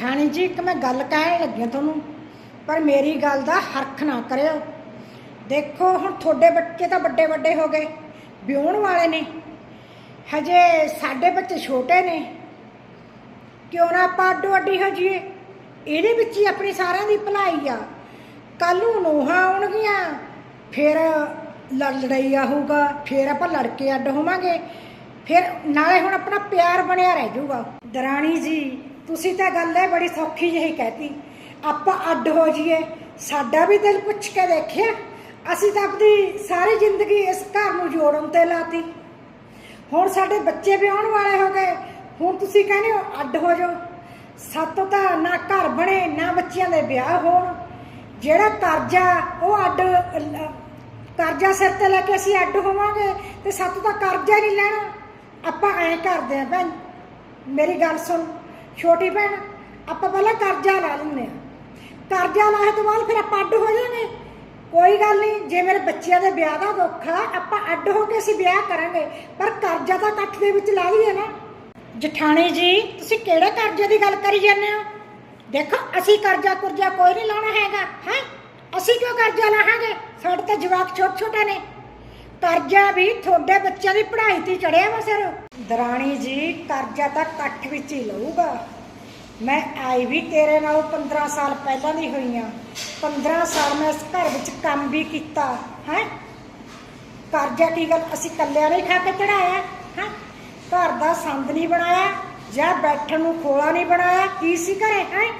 ਜਠਾਣੀ ਜੀ, ਇੱਕ ਮੈਂ ਗੱਲ ਕਹਿਣ ਲੱਗੀ ਹਾਂ ਤੁਹਾਨੂੰ, ਪਰ ਮੇਰੀ ਗੱਲ ਦਾ ਹਰਖ ਨਾ ਕਰਿਓ। ਦੇਖੋ, ਹੁਣ ਤੁਹਾਡੇ ਬੱਚੇ ਤਾਂ ਵੱਡੇ ਵੱਡੇ ਹੋ ਗਏ, ਵਿਆਹੁਣ ਵਾਲੇ ਨੇ। ਹਜੇ ਸਾਡੇ ਬੱਚੇ ਛੋਟੇ ਨੇ। ਕਿਉਂ ਨਾ ਆਪਾਂ ਅੱਡੋ ਅੱਡੀ ਹੋ ਜਾਈਏ? ਇਹਦੇ ਵਿੱਚ ਹੀ ਆਪਣੀ ਸਾਰਿਆਂ ਦੀ ਭਲਾਈ ਆ। ਕੱਲ ਨੂੰ ਨੋਹਾਂ ਆਉਣਗੀਆਂ, ਫਿਰ ਲੜ ਲੜਾਈ ਆਊਗਾ, ਫਿਰ ਆਪਾਂ ਲੜ ਕੇ ਅੱਡ ਹੋਵਾਂਗੇ, ਫਿਰ ਨਾਲੇ ਹੁਣ ਆਪਣਾ ਪਿਆਰ ਬਣਿਆ ਰਹਿ ਜਾਊਗਾ। ਦਰਾਣੀ ਜੀ ਤੁਸੀਂ ਤਾਂ ਗੱਲ ਹੈ ਬੜੀ ਸੌਖੀ ਜਿਹੀ ਕਹਿਤੀ। ਆਪਾਂ ਅੱਡ ਹੋ ਜਾਈਏ। ਸਾਡਾ ਵੀ ਦਿਲ ਪੁੱਛ ਕੇ ਦੇਖਿਆ। ਅਸੀਂ ਤਾਂ ਆਪਣੀ ਸਾਰੀ ਜ਼ਿੰਦਗੀ ਇਸ ਘਰ ਨੂੰ ਜੋੜਨ ਤੇ ਲਾਤੀ। ਹੁਣ ਸਾਡੇ ਬੱਚੇ ਵੀ ਆਉਣ ਵਾਲੇ ਹੋ ਗਏ। ਹੁਣ ਤੁਸੀਂ ਕਹਿੰਦੇ ਹੋ ਅੱਡ ਹੋ ਜਾਓ। ਸਾਤੋਂ ਤਾਂ ਨਾ ਘਰ ਬਣੇ, ਨਾ ਬੱਚਿਆਂ ਦੇ ਵਿਆਹ ਹੋਣ। ਜਿਹੜਾ ਕਰਜ਼ਾ, ਉਹ ਅੱਡ, ਕਰਜ਼ਾ ਸਿਰ ਤੇ ਲੈ ਕੇ ਅਸੀਂ ਅੱਡ ਹੋਵਾਂਗੇ ਤੇ ਸਾਤੋਂ ਤਾਂ ਕਰਜ਼ਾ ਨਹੀਂ ਲੈਣਾ। ਆਪਾਂ ਐਂ ਕਰਦੇ ਆ ਭੈਣ। ਮੇਰੀ ਗੱਲ ਸੁਣ। ਛੋਟੀ ਭੈਣ, ਆਪਾਂ ਪਹਿਲਾਂ ਕਰਜ਼ਾ ਲਾ ਲੈਂਦੇ ਆ ਕਰਜ਼ਾ ਲਾਹੇ ਤੋਂ ਬਾਅਦ ਫਿਰ ਆਪਾਂ ਅੱਡ ਹੋ ਜਾਵਾਂਗੇ ਕੋਈ ਗੱਲ ਨਹੀਂ, ਜੇ ਮੇਰੇ ਬੱਚਿਆਂ ਦੇ ਵਿਆਹ ਦਾ ਦੁੱਖ ਆ, ਆਪਾਂ ਅੱਡ ਹੋ ਕੇ ਅਸੀਂ ਵਿਆਹ ਕਰਾਂਗੇ। ਪਰ ਕਰਜ਼ਾ ਤਾਂ ਇਕੱਠ ਦੇ ਵਿੱਚ ਲਾ ਲਈਏ ਨਾ। ਜਠਾਣੀ ਜੀ, ਤੁਸੀਂ ਕਿਹੜੇ ਕਰਜ਼ੇ ਦੀ ਗੱਲ ਕਰੀ ਜਾਂਦੇ ਹੋ? ਦੇਖੋ, ਅਸੀਂ ਕਰਜ਼ਾ ਕੁਰਜ਼ਾ ਕੋਈ ਨਹੀਂ ਲਾਉਣਾ ਹੈਗਾ, ਹੈ? ਅਸੀਂ ਕਿਉਂ ਕਰਜ਼ਾ ਲਾਹਾਂਗੇ? ਸਾਡੇ ਤਾਂ ਜਵਾਕ ਛੋਟੇ ਛੋਟੇ ਨੇ। ਕਰਜ਼ਾ ਵੀ ਤੁਹਾਡੇ ਬੱਚਿਆਂ ਦੀ ਪੜ੍ਹਾਈ ਤੇ ਚੜਿਆ ਵਾ ਸਿਰ। ਦਰਾਣੀ ਜੀ, ਕਰਜ਼ਾ ਤਾਂ ਇਕੱਠ ਵਿੱਚ ਹੀ ਲਊਗਾ। ਮੈਂ ਆਈ ਵੀ ਤੇਰੇ ਨਾਲ 15 ਸਾਲ ਪਹਿਲਾਂ ਦੀ ਹੋਈ ਆ। 15 ਸਾਲ ਮੈਂ ਇਸ ਘਰ ਵਿੱਚ ਕੰਮ ਵੀ ਕੀਤਾ, ਹੈ? ਕਰਜ਼ਾ ਕੀ ਗੱਲ, ਅਸੀਂ ਕੱਲਿਆਂ ਨੇ ਖਾ ਕੇ ਚੜਾਇਆ ਹੈ? ਘਰ ਦਾ ਸੰਦ ਨਹੀਂ ਬਣਾਇਆ, ਜਾਂ ਬੈਠਣ ਨੂੰ ਖੋਲਾ ਨਹੀਂ ਬਣਾਇਆ, ਕੀ ਸੀ ਘਰੇ, ਹੈ?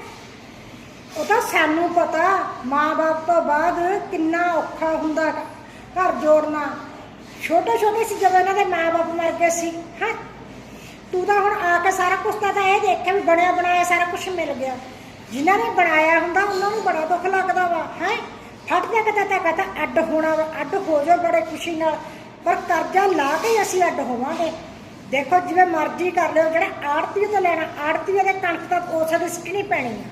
ਉਹ ਤਾਂ ਸਾਨੂੰ ਪਤਾ, ਮਾਂ-ਬਾਪ ਤੋਂ ਬਾਅਦ ਕਿੰਨਾ ਔਖਾ ਹੁੰਦਾ ਘਰ ਜੋੜਨਾ। ਛੋਟੇ ਛੋਟੇ ਸੀ ਜਦੋਂ ਇਹਨਾਂ ਦੇ ਮਾਂ-ਬਾਪ ਮਰ ਗਏ ਸੀ, ਹੈ? ਤੂੰ ਤਾਂ ਹੁਣ ਆ ਕੇ ਸਾਰਾ ਕੁਝ ਤਾਂ ਇਹ ਦੇਖਿਆ ਵੀ ਬਣਿਆ ਬਣਾਇਆ ਸਾਰਾ ਕੁਝ ਮਿਲ ਗਿਆ। ਜਿਨ੍ਹਾਂ ਨੇ ਬਣਾਇਆ ਹੁੰਦਾ, ਉਹਨਾਂ ਨੂੰ ਬੜਾ ਦੁੱਖ ਲੱਗਦਾ ਵਾ, ਹੈ? ਫਟ ਜਾ ਤਾਂ ਕਹਤਾ ਅੱਡ ਹੋਣਾ ਵਾ, ਅੱਡ ਹੋ ਜਾ ਬੜੇ ਖੁਸ਼ੀ ਨਾਲ। ਪਰ ਕਰਜ਼ਾ ਲਾ ਕੇ ਅਸੀਂ ਅੱਡ ਹੋਵਾਂਗੇ। ਦੇਖੋ, ਜਿਵੇਂ ਮਰਜ਼ੀ ਕਰ ਲਿਓ, ਜਿਹੜਾ ਆੜਤੀ ਤੋਂ ਲੈਣਾ ਆੜਤੀ ਦੇ ਕਣਕ ਤਾਂ ਉਸੇ ਦੀ ਸਿੱਟਣੀ ਪੈਣੀ ਆ।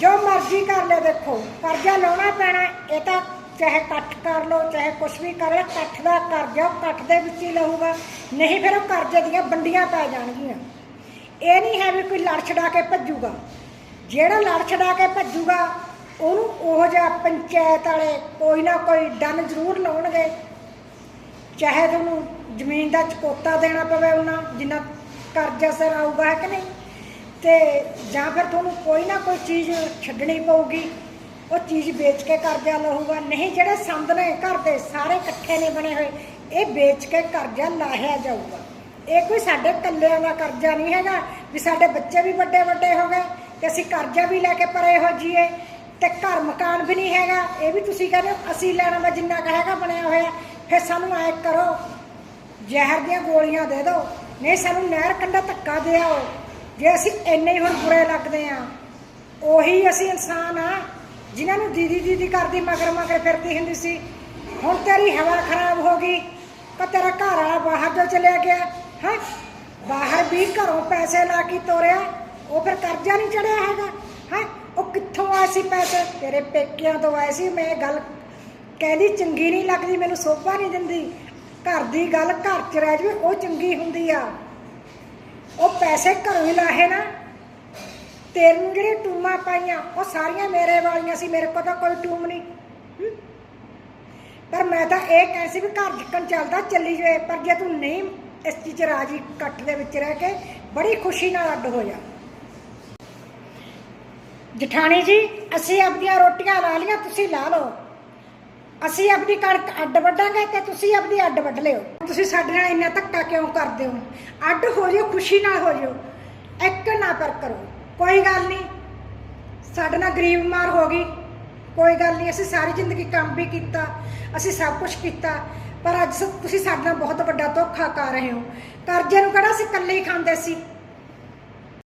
ਜੋ ਮਰਜ਼ੀ ਕਰ ਲਿਓ, ਦੇਖੋ, ਕਰਜ਼ਾ ਲਾਉਣਾ ਪੈਣਾ, ਇਹ ਤਾਂ ਚਾਹੇ ਇਕੱਠ ਕਰ ਲਓ, ਚਾਹੇ ਕੁਛ ਵੀ ਕਰ ਲਓ, ਇਕੱਠ ਦਾ ਕਰਜ਼ਾ ਉਹ ਇਕੱਠ ਦੇ ਵਿੱਚ ਹੀ ਲਊਗਾ ਨਹੀਂ ਫਿਰ ਉਹ ਕਰਜ਼ੇ ਦੀਆਂ ਵੰਡੀਆਂ ਪੈ ਜਾਣਗੀਆਂ। ਇਹ ਨਹੀਂ ਹੈ ਵੀ ਕੋਈ ਲੜ ਛਡਾ ਕੇ ਭੱਜੂਗਾ। ਜਿਹੜਾ ਲੜ ਛਡਾ ਕੇ ਭੱਜੂਗਾ, ਉਹਨੂੰ ਉਹ ਜਿਹਾ ਪੰਚਾਇਤ ਵਾਲੇ ਕੋਈ ਨਾ ਕੋਈ ਡਨ ਜ਼ਰੂਰ ਲਾਉਣਗੇ। ਚਾਹੇ ਤੁਹਾਨੂੰ ਜ਼ਮੀਨ ਦਾ ਚਕੋਤਾ ਦੇਣਾ ਪਵੇ ਉਹਨਾਂ, ਜਿੰਨਾ ਕਰਜ਼ਾ ਸਿਰ ਆਊਗਾ ਹੈ ਕਿ ਨਹੀਂ। ਤੇ ਜਾਂ ਫਿਰ ਤੁਹਾਨੂੰ ਕੋਈ ਨਾ ਕੋਈ ਚੀਜ਼ ਛੱਡਣੀ ਪਊਗੀ। ਉਹ ਚੀਜ਼ ਵੇਚ ਕੇ ਕਰਜ਼ਾ ਲਊਗਾ। ਨਹੀਂ, ਜਿਹੜੇ ਸੰਦ ਨੇ ਘਰ ਦੇ, ਸਾਰੇ ਇਕੱਠੇ ਨੇ ਬਣੇ ਹੋਏ। ਇਹ ਵੇਚ ਕੇ ਕਰਜ਼ਾ ਲਾਹਿਆ ਜਾਊਗਾ। ਇਹ ਕੋਈ ਸਾਡੇ ਕੱਲਿਆਂ ਦਾ ਕਰਜ਼ਾ ਨਹੀਂ ਹੈਗਾ, ਵੀ ਸਾਡੇ ਬੱਚੇ ਵੀ ਵੱਡੇ ਵੱਡੇ ਹੋ ਗਏ ਤੇ ਅਸੀਂ ਕਰਜ਼ਾ ਵੀ ਲੈ ਕੇ ਪਰੇ ਹੋ ਜਾਈਏ। ਤੇ ਘਰ ਮਕਾਨ ਵੀ ਨਹੀਂ ਹੈਗਾ। ਇਹ ਵੀ ਤੁਸੀਂ ਕਹਿੰਦੇ ਹੋ, ਅਸੀਂ ਲੈਣਾ ਵਾ ਜਿੰਨਾ ਕੁ ਹੈਗਾ ਬਣਿਆ ਹੋਇਆ। ਫਿਰ ਸਾਨੂੰ ਐ ਕਰੋ, ਜ਼ਹਿਰ ਦੀਆਂ ਗੋਲੀਆਂ ਦੇ ਦਿਓ। ਨਹੀਂ, ਸਾਨੂੰ ਨਹਿਰ ਕੰਢਾ ਧੱਕਾ ਦੇ ਆਓ ਜੇ ਅਸੀਂ ਇੰਨੇ ਹੀ ਹੁਣ ਬੁਰੇ ਲੱਗਦੇ ਆ ਉਹੀ ਅਸੀਂ ਇਨਸਾਨ ਆ ਜਿਨ੍ਹਾਂ ਨੂੰ ਦੀਦੀ ਦੀਦੀ ਕਰਦੀ ਮਗਰ ਮਗਰ ਫਿਰਦੀ ਹੁੰਦੀ ਸੀ, ਹੁਣ ਤੇਰੀ ਹਵਾ ਖਰਾਬ ਹੋ ਗਈ ਤਾਂ ਤੇਰਾ ਘਰ ਵਾਲਾ ਬਾਹਰ ਜੋ ਚਲਿਆ ਗਿਆ, ਹੈ? ਬਾਹਰ ਵੀ ਘਰੋਂ ਪੈਸੇ ਲਾ ਕੇ ਤੋਰਿਆ, ਉਹ ਫਿਰ ਕਰਜ਼ਾ ਨਹੀਂ ਚੜਿਆ ਹੈਗਾ, ਹੈ? ਉਹ ਕਿੱਥੋਂ ਆਏ ਸੀ ਪੈਸੇ? ਤੇਰੇ ਪੇਕਿਆਂ ਤੋਂ ਆਏ ਸੀ, ਮੈਂ ਗੱਲ ਕਹਿੰਦੀ ਚੰਗੀ ਨਹੀਂ ਲੱਗਦੀ, ਮੈਨੂੰ ਸੋਭਾ ਨਹੀਂ ਦਿੰਦੀ। ਘਰ ਦੀ ਗੱਲ ਘਰ ਚ ਰਹਿ ਜਵੇ, ਉਹ ਚੰਗੀ ਹੁੰਦੀ ਆ। ਉਹ ਪੈਸੇ ਘਰੋਂ ਹੀ ਲਾਹੇ ਨਾ। ਤੇਰੇ ਨੂੰ ਜਿਹੜੇ ਟੂਮਾਂ ਪਾਈਆਂ, ਉਹ ਸਾਰੀਆਂ ਮੇਰੇ ਵਾਲੀਆਂ ਸੀ, ਮੇਰੇ ਕੋਲ ਤਾਂ ਕੋਈ ਟੂਮ ਨਹੀਂ। ਪਰ ਮੈਂ ਤਾਂ ਇਹ ਕਹਿ ਸੀ ਵੀ ਘਰ ਜਿੱਕਣ ਚੱਲਦਾ, ਚੱਲੀ ਜਾਵੇ। ਪਰ ਜੇ ਤੂੰ ਨਹੀਂ ਇਸ ਚੀਜ਼ ਰਾਜੀ, ਇਕੱਠ ਦੇ ਵਿੱਚ ਰਹਿ ਕੇ ਬੜੀ ਖੁਸ਼ੀ ਨਾਲ ਅੱਡ ਹੋ ਜਾ। ਜਠਾਣੀ ਜੀ, ਅਸੀਂ ਆਪਣੀਆਂ ਰੋਟੀਆਂ ਲਾ ਲੀਆਂ ਤੁਸੀਂ ਲਾ ਲਓ। ਅਸੀਂ ਆਪਣੀ ਕਣਕ ਅੱਡ ਵੱਢਾਂਗੇ ਤੇ ਤੁਸੀਂ ਆਪਣੀ ਅੱਡ ਵੱਢ ਲਿਓ। ਤੁਸੀਂ ਸਾਡੇ ਨਾਲ ਇੰਨਾ ਧੱਕਾ ਕਿਉਂ ਕਰਦੇ ਹੋ? ਅੱਡ ਹੋ ਜਾਓ, ਖੁਸ਼ੀ ਨਾਲ ਹੋ ਜਾਓ। ਇੱਕ ਨਾ ਪਰ ਕਰੋ। ਕੋਈ ਗੱਲ ਨਹੀਂ। ਸਾਡੇ ਨਾਲ ਗਰੀਬ ਮਾਰ ਹੋ ਗਈ। ਕੋਈ ਗੱਲ ਨਹੀਂ, ਅਸੀਂ ਸਾਰੀ ਜ਼ਿੰਦਗੀ ਕੰਮ ਵੀ ਕੀਤਾ, ਅਸੀਂ ਸਭ ਕੁਝ ਕੀਤਾ। ਪਰ ਅੱਜ ਸ- ਤੁਸੀਂ ਸਾਡੇ ਨਾਲ ਬਹੁਤ ਵੱਡਾ ਧੋਖਾ ਕਰ ਰਹੇ ਹੋ। ਕਰਜ਼ੇ ਨੂੰ ਕਿਹੜਾ ਅਸੀਂ ਇਕੱਲੇ ਹੀ ਖਾਂਦੇ ਸੀ?